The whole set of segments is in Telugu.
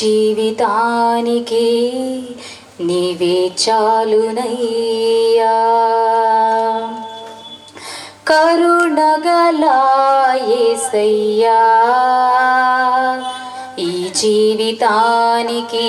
జీవితానికి నీవే చాలునయ్యా కరుణగలాయేసయ్యా ఈ జీవితానికి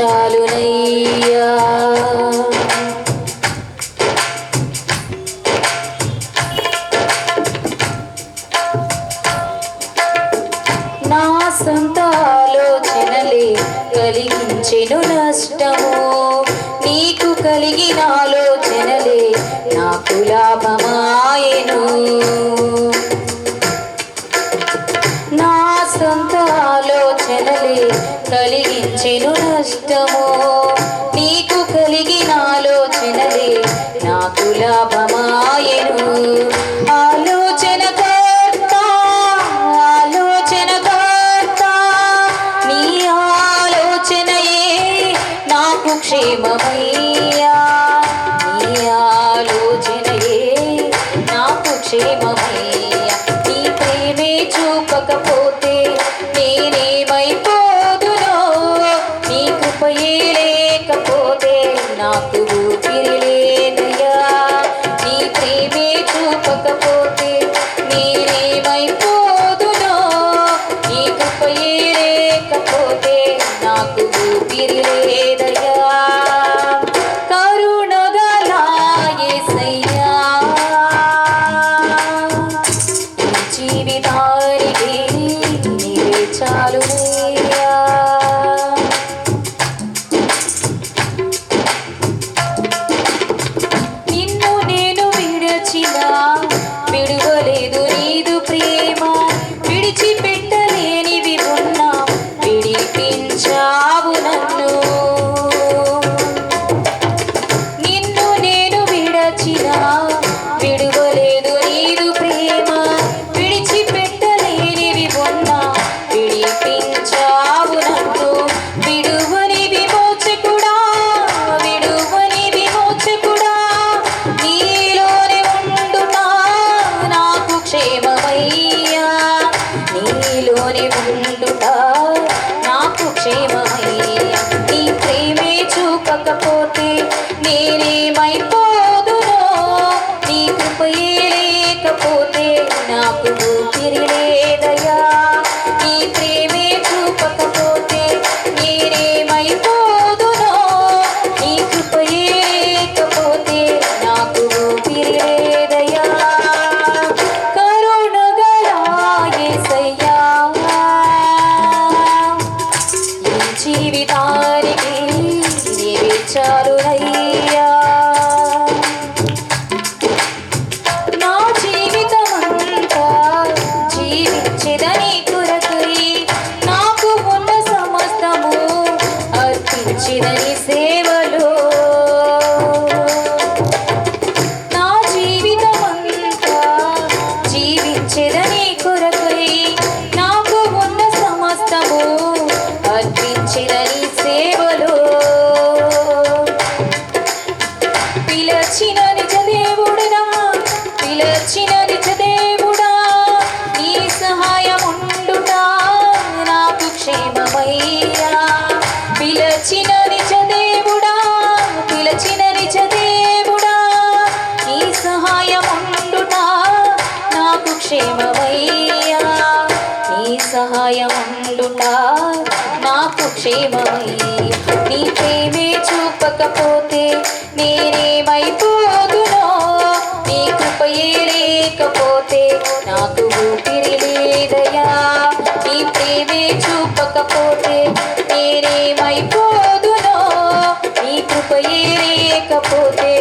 చాలునయ్యా నా సొంత ఆలోచనలే కలిగించెను నష్టము. నీకు కలిగిన ఆలోచనలే నాకు లాభమాయను. పాపమాయను. ఆలోచన కర్త ఆలోచన కర్త నీ ఆలోచనయే నాకు క్షేమమయ్యా. నాకు క్షేమమయ్యా నీ ప్రేమే చూపకపోతే నేనేమైపోదునో? నీ కృపయే లేకపోతే నాకు ఊపిరి జీవితానికి నీవే చాలునయ్యా నా జీవితమంతా జీవించెదని కొరకై నాకు ఉన్న సమస్తము అర్పించిదని నాకు నీ ప్రేమే చూపకపోతే నేనేమైపోదునో నీ కృపయే లేకపోతే నాకు ఊపిరి లేదయా నీ ప్రేమే చూపకపోతే నేనేమైపోదునో నీ కృపయే లేకపోతే